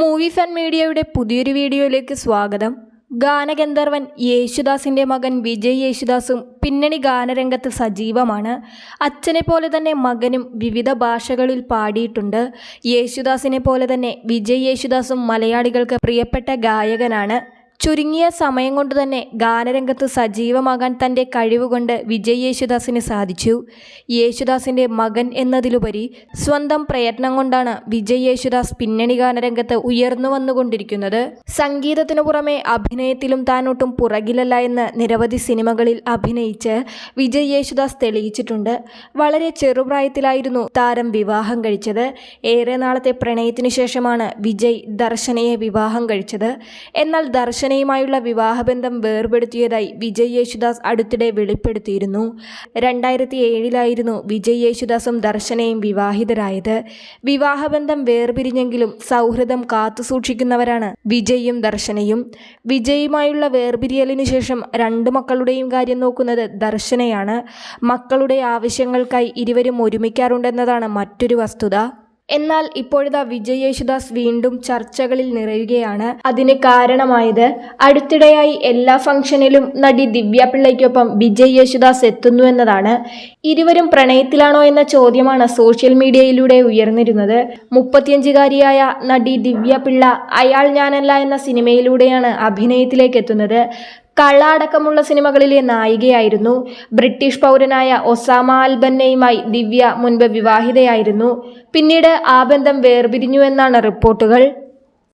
Movie fan മീഡിയയുടെ പുതിയൊരു വീഡിയോയിലേക്ക് സ്വാഗതം. ഗാനഗന്ധർവൻ യേശുദാസിന്റെ മകൻ വിജയ് യേശുദാസും പിന്നണി ഗാനരംഗത്ത് സജീവമാണ്. അച്ഛനെ പോലെ തന്നെ മകനും വിവിധ ഭാഷകളിൽ പാടിയിട്ടുണ്ട്. യേശുദാസിനെ പോലെ തന്നെ വിജയ് യേശുദാസും മലയാളികൾക്ക് പ്രിയപ്പെട്ട ഗായകനാണ്. ചുരുങ്ങിയ സമയം കൊണ്ട് തന്നെ ഗാനരംഗത്ത് സജീവമാകാൻ തന്റെ കഴിവുകൊണ്ട് വിജയ് യേശുദാസിന് സാധിച്ചു. യേശുദാസിന്റെ മകൻ എന്നതിലുപരി സ്വന്തം പ്രയത്നം കൊണ്ടാണ് വിജയ് യേശുദാസ് പിന്നണി ഗാനരംഗത്ത് ഉയർന്നു വന്നുകൊണ്ടിരിക്കുന്നത്. സംഗീതത്തിനു പുറമെ അഭിനയത്തിലും താനൊട്ടും പുറകിലല്ല എന്ന് നിരവധി സിനിമകളിൽ അഭിനയിച്ച് വിജയ് യേശുദാസ് തെളിയിച്ചിട്ടുണ്ട്. വളരെ ചെറുപ്രായത്തിലായിരുന്നു താരം വിവാഹം കഴിച്ചത്. ഏറെ നാളത്തെ പ്രണയത്തിനു ശേഷമാണ് വിജയ് ദർശനയെ വിവാഹം കഴിച്ചത്. എന്നാൽ ദർശനയുമായുള്ള വിവാഹബന്ധം വേർപെടുത്തിയതായി വിജയ് യേശുദാസ് അടുത്തിടെ വെളിപ്പെടുത്തിയിരുന്നു. രണ്ടായിരത്തി ഏഴിലായിരുന്നു വിജയ് യേശുദാസും ദർശനയും വിവാഹിതരായത്. വിവാഹബന്ധം വേർപിരിഞ്ഞെങ്കിലും സൗഹൃദം കാത്തുസൂക്ഷിക്കുന്നവരാണ് വിജയും ദർശനയും. വിജയുമായുള്ള വേർപിരിയലിനു ശേഷം രണ്ടു മക്കളുടെയും കാര്യം നോക്കുന്നത് ദർശനയാണ്. മക്കളുടെ ആവശ്യങ്ങൾക്കായി ഇരുവരും ഒരുമിക്കാറുണ്ടെന്നതാണ് മറ്റൊരു വസ്തുത. എന്നാൽ ഇപ്പോഴിതാ വിജയ് യേശുദാസ് വീണ്ടും ചർച്ചകളിൽ നിറയുകയാണ്. അതിന് കാരണമായത് അടുത്തിടെയായി എല്ലാ ഫംഗ്ഷനിലും നടി ദിവ്യ പിള്ളയ്ക്കൊപ്പം വിജയ് യേശുദാസ് എത്തുന്നു എന്നതാണ്. ഇരുവരും പ്രണയത്തിലാണോ എന്ന ചോദ്യമാണ് സോഷ്യൽ മീഡിയയിലൂടെ ഉയർന്നിരുന്നത്. മുപ്പത്തിയഞ്ചുകാരിയായ നടി ദിവ്യ പിള്ള അയാൾ ഞാനല്ല എന്ന സിനിമയിലൂടെയാണ് അഭിനയത്തിലേക്ക് എത്തുന്നത്. കള്ള അടക്കമുള്ള സിനിമകളിലെ നായികയായിരുന്നു. ബ്രിട്ടീഷ് പൗരനായ ഒസാമ അൽബന്നയുമായി ദിവ്യ മുൻപ് വിവാഹിതയായിരുന്നു. പിന്നീട് ആ ബന്ധം വേർപിരിഞ്ഞു എന്നാണ് റിപ്പോർട്ടുകൾ.